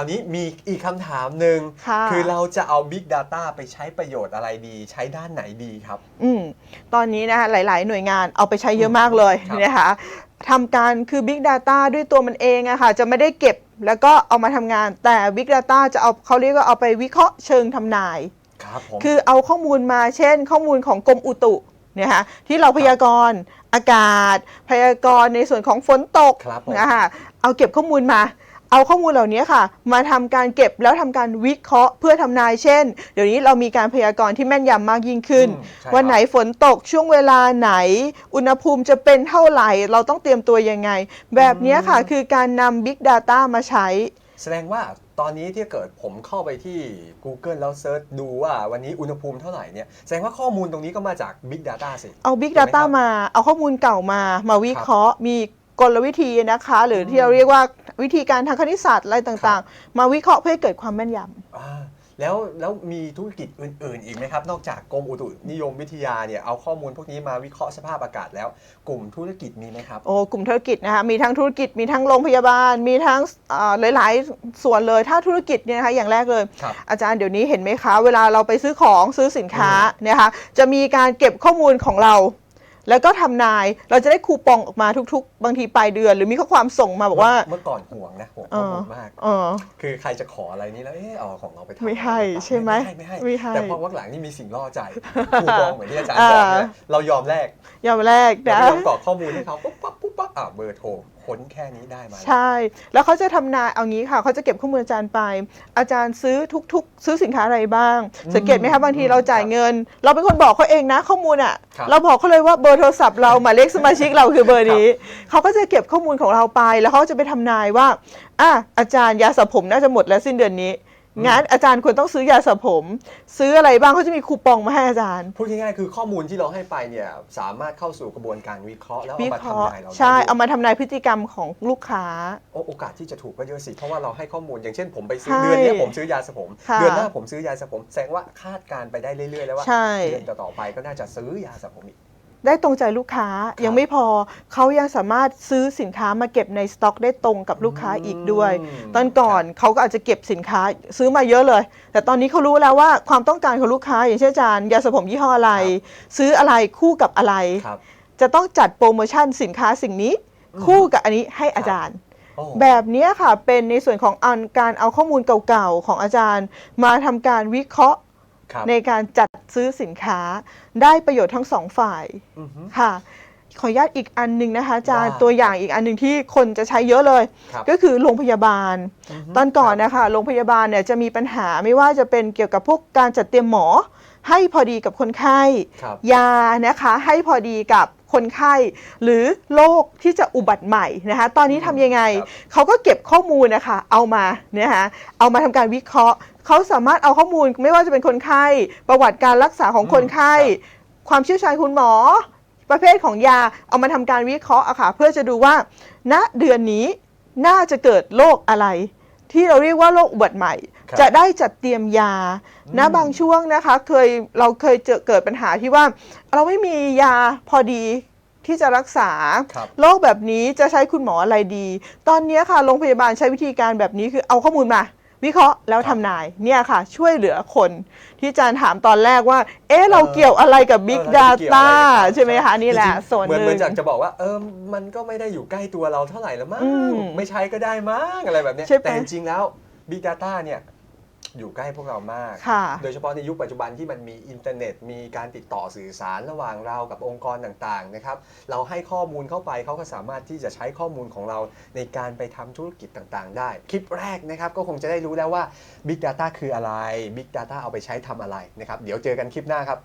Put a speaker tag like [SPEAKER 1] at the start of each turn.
[SPEAKER 1] ราวนี้มีอีกคำถามหนึ่ง
[SPEAKER 2] ค่ะ
[SPEAKER 1] คือเราจะเอา Big Data ไปใช้ประโยชน์อะไรดี ใช้ด้านไหนดีครับ
[SPEAKER 2] อืมตอนนี้นะคะหลาย ๆ หน่วยงานเอาไปใช้เยอะมากเลย
[SPEAKER 1] ครับ
[SPEAKER 2] นะคะทำการคือ Big Data ด้วยตัวมันเองอะค่ะ จะไม่ได้เก็บแล้วก็เอามาทำงาน แต่ Big Data จะเอาเขาเรียกว่าเอาไปวิเคราะห์เชิงทำนาย
[SPEAKER 1] ครับผม
[SPEAKER 2] คือเอาข้อมูลมาเช่น ข้อมูลของกรมอุตุเนี่ยค่ะที่เราพยากรณ์อากาศ พยากรณ์ในส่วนของฝนตก
[SPEAKER 1] ครับผม
[SPEAKER 2] นะคะเอาเก็บข้อมูลมา เอาข้อมูลเหล่านี้ค่ะ มาทำการเก็บแล้วทำการวิเคราะห์เพื่อทำนายเช่น เดี๋ยวนี้เรามีการพยากรณ์ที่แม่นยำมากยิ่งขึ้น
[SPEAKER 1] อืมใช่
[SPEAKER 2] วันไหน
[SPEAKER 1] ครับ
[SPEAKER 2] ฝนตกช่วงเวลาไหน อุณหภูมิจะเป็นเท่าไหร่ เราต้องเตรียมตัวยังไง แบบนี้ค่ะคือการนำ Big Data มาใช้
[SPEAKER 1] แสดงว่าตอนนี้ที่เกิดผมเข้าไปที่ Google แล้วเซิร์ชดูว่าวันนี้อุณหภูมิเท่าไหร่เนี่ยแสดงว่าข้อมูลตรงนี้ก็มาจาก Big Data สิ
[SPEAKER 2] เอา Big
[SPEAKER 1] ถูกไหม
[SPEAKER 2] Data
[SPEAKER 1] ครับ
[SPEAKER 2] มา เอาข้อมูลเก่ามา มาวิเคราะห์มี กลวิธีนะคะ หรือที่เราเรียกว่าวิธีการทางคณิตศาสตร์อะไรต่างๆ มาวิเคราะห์เพื่อให้เกิดความแม่นยำ
[SPEAKER 1] อ่าแล้วแล้วมีธุรกิจอื่น ๆ อีกไหมครับ นอกจากกรมอุตุนิยมวิทยาเนี่ยเอาข้อมูลพวกนี้มาวิเคราะห์สภาพอากาศแล้ว กลุ่มธุรกิจมีไหมครับ
[SPEAKER 2] โอ้กลุ่มธุรกิจนะคะมีทั้งธุรกิจมีทั้งโรงพยาบาล มีทั้งอ่าหลายๆ ส่วนเลยถ้าธุรกิจเนี่ยนะคะอย่างแรกเลย
[SPEAKER 1] ครับ
[SPEAKER 2] อาจารย์เดี๋ยวนี้เห็นไหมคะ เวลาเราไปซื้อของซื้อสินค้าเนี่ยค่ะจะมีการเก็บข้อมูลของเรา แล้วก็ทำนายเราจะได้คูปองออกมาทุกๆ บางทีปลายเดือน หรือมีข้อความส่งมาบอกว่า
[SPEAKER 1] เมื่อก่อนห่วงนะห่วงข้อมูลมาก
[SPEAKER 2] เออ
[SPEAKER 1] คือใครจะขออะไรนี้แล้ว เออเอาของเราไปทำ
[SPEAKER 2] ไม่ให้
[SPEAKER 1] รือเปล่า
[SPEAKER 2] ใช่ไหม
[SPEAKER 1] ไม่ให้
[SPEAKER 2] ไม่ให้
[SPEAKER 1] แต่พอวักหลังนี่มีสิ่งล่อใจคูปองเหมือนที่อาจารย์บอกเนี่ย
[SPEAKER 2] อ่า
[SPEAKER 1] เรายอมแลก
[SPEAKER 2] อย่างแรก
[SPEAKER 1] เรา
[SPEAKER 2] นะ
[SPEAKER 1] ไม่ยอมกรอกข้อมูลให้เขาปุ๊บปั๊บปุ๊บปั๊บอ่าเบอร์โทรค้นแค่นี้ได้มาแล้ว
[SPEAKER 2] ใช่ แล้วเขาจะทำนายเอางี้ค่ะเขาจะเก็บข้อมูลอาจารย์ไป อาจารย์ซื้อทุกๆ ซื้อสินค้าอะไรบ้าง
[SPEAKER 1] อืม
[SPEAKER 2] สังเกตไหมคะบางที
[SPEAKER 1] อืม
[SPEAKER 2] เราจ่ายเงิน เราเป็นคนบอกเขาเองนะข้อมูลอะ
[SPEAKER 1] ครับ
[SPEAKER 2] เราบอกเขาเลยว่าเบอร์โทรศัพท์เราหมายเลขสมาชิกเราคือเบอร์นี้เขาก็จะเก็บข้อมูลของเราไปแล้วเขาจะไปทำนายว่าอะอาจารย์ยาสระผมน่าจะหมดแล้วสิ้นเดือนนี้ งั้นอาจารย์ควรต้องซื้อยาสระผม ซื้ออะไรบ้างเขาจะมีคูปองมาให้อาจารย์
[SPEAKER 1] พูดง่ายๆคือข้อมูลที่เราให้ไปเนี่ยสามารถเข้าสู่กระบวนการวิเคราะห์แล้ว
[SPEAKER 2] วิ
[SPEAKER 1] เอามา
[SPEAKER 2] เคราะห์
[SPEAKER 1] ทำนายเราได้
[SPEAKER 2] ใช่
[SPEAKER 1] ด้วย
[SPEAKER 2] เอามาทำนายพฤติกรรมของลูกค้า
[SPEAKER 1] โอโอกาสที่จะถูกก็เยอะสิเพราะว่าเราให้ข้อมูลอย่างเช่นผมไปซื้อ
[SPEAKER 2] ใช่
[SPEAKER 1] เดือนเนี้ยผมซื้อยาสระผม
[SPEAKER 2] ค่ะ
[SPEAKER 1] เดือนหน้าผมซื้อยาสระผมแสดงว่าคาดการณ์ไปได้เรื่อยๆแล้วว่า
[SPEAKER 2] ใช่
[SPEAKER 1] เดือนต่อๆไปก็น่าจะซื้อยาสระผมอีก
[SPEAKER 2] ได้ตรงใจลูกค้า
[SPEAKER 1] ครับ
[SPEAKER 2] ยังไม่พอเขายังสามารถซื้อสินค้ามาเก็บในสต็อก ได้ตรงกับลูกค้าอีกด้วย
[SPEAKER 1] อืม
[SPEAKER 2] ตอนก่อนเขาก็อาจจะเก็บสินค้าซื้อมาเยอะเลย แต่ตอนนี้เขารู้แล้วว่าความต้องการของลูกค้า อย่างเช่นอาจารย์ยาสระผมยี่ห้ออะไร ซื้ออะไรคู่กับอะไร
[SPEAKER 1] ครับ
[SPEAKER 2] จะต้องจัดโปรโมชั่นสินค้าสิ่งนี้ คู่กับอันนี้ให้อาจารย์
[SPEAKER 1] โอ้
[SPEAKER 2] แบบเนี้ยค่ะเป็นในส่วนของอันการเอาข้อมูลเก่าๆของอาจารย์ มาทำการวิเคราะห์
[SPEAKER 1] ครับ
[SPEAKER 2] ในการจัดซื้อสินค้าได้ประโยชน์ทั้งสองฝ่าย
[SPEAKER 1] อือฮึ
[SPEAKER 2] ค่ะขออนุญาตอีกอันหนึ่งนะคะอาจารย์
[SPEAKER 1] ว่า
[SPEAKER 2] ตัวอย่างอีกอันหนึ่งที่คนจะใช้เยอะเลย
[SPEAKER 1] ครับ
[SPEAKER 2] ก็คือโรงพยาบาล
[SPEAKER 1] ฮึ
[SPEAKER 2] ตอนก่อนนะคะโรงพยาบาลเนี่ยจะมีปัญหาไม่ว่าจะเป็นเกี่ยวกับพวกการจัดเตรียมหมอ ให้พอดีกับคนไข้
[SPEAKER 1] ครับ
[SPEAKER 2] ยานะคะให้พอดีกับ คนไข้หรือโรคที่จะอุบัติใหม่นะคะ ตอนนี้ทำยังไง
[SPEAKER 1] ครับ
[SPEAKER 2] เขาก็เก็บข้อมูลนะคะเอามาเนี่ยคะเอามาทำการวิเคราะห์เขาสามารถเอาข้อมูลไม่ว่าจะเป็นคนไข้ ประวัติการรักษาของคนไข้ ความเชี่ยวชาญคุณหมอ ประเภทของยาเอามาทำการวิเคราะห์อะค่ะเพื่อจะดูว่าณเดือนนี้น่าจะเกิดโรคอะไร ที่เราเรียกว่าโรคอุบัติใหม่
[SPEAKER 1] ครับ
[SPEAKER 2] จะได้จัดเตรียมยาณบางช่วงนะคะ เคยเราเคยเจอเกิดปัญหาที่ว่า เราไม่มียาพอดีที่จะรักษา
[SPEAKER 1] ครับ
[SPEAKER 2] โรคแบบนี้จะใช้คุณหมออะไรดี ตอนนี้ค่ะโรงพยาบาลใช้วิธีการแบบนี้คือเอาข้อมูลมา วิเคราะห์แล้วทำนายเนี่ยค่ะ ช่วยเหลือคนที่อาจารย์ถามตอนแรกว่า เอ๊ะเราเกี่ยวอะไรกับ Big
[SPEAKER 1] เออแล้วจะเกี่ยวอะไร
[SPEAKER 2] Data
[SPEAKER 1] กับ
[SPEAKER 2] ใช่ไหมคะ นี่แหละ
[SPEAKER 1] จริงๆ
[SPEAKER 2] ส่วน
[SPEAKER 1] เหมือน
[SPEAKER 2] ห
[SPEAKER 1] เหมื
[SPEAKER 2] นึ่
[SPEAKER 1] อน
[SPEAKER 2] ง
[SPEAKER 1] จากจะบอกว่าเออมันก็ไม่ได้อยู่ใกล้ตัวเราเท่าไหร่ละมั้ง
[SPEAKER 2] อืม
[SPEAKER 1] ไม่ใช้ก็ได้มั้งอะไรแบบเนี้ย
[SPEAKER 2] ใช่ปะ
[SPEAKER 1] แต่จริงๆแล้ว Big Data เนี่ย อยู่ใกล้พวกเรามาก
[SPEAKER 2] ค่ะ
[SPEAKER 1] โดยเฉพาะในยุคปัจจุบันที่มันมีอินเทอร์เน็ต มีการติดต่อสื่อสารระหว่างเรากับองค์กรต่างๆนะครับ เราให้ข้อมูลเข้าไปเขาก็สามารถที่จะใช้ข้อมูลของเราในการไปทำธุรกิจต่างๆ ได้ คลิปแรกนะครับก็คงจะได้รู้แล้วว่า Big Data คืออะไร Big Data เอาไปใช้ทำอะไรนะครับ เดี๋ยวเจอกันคลิปหน้าครับ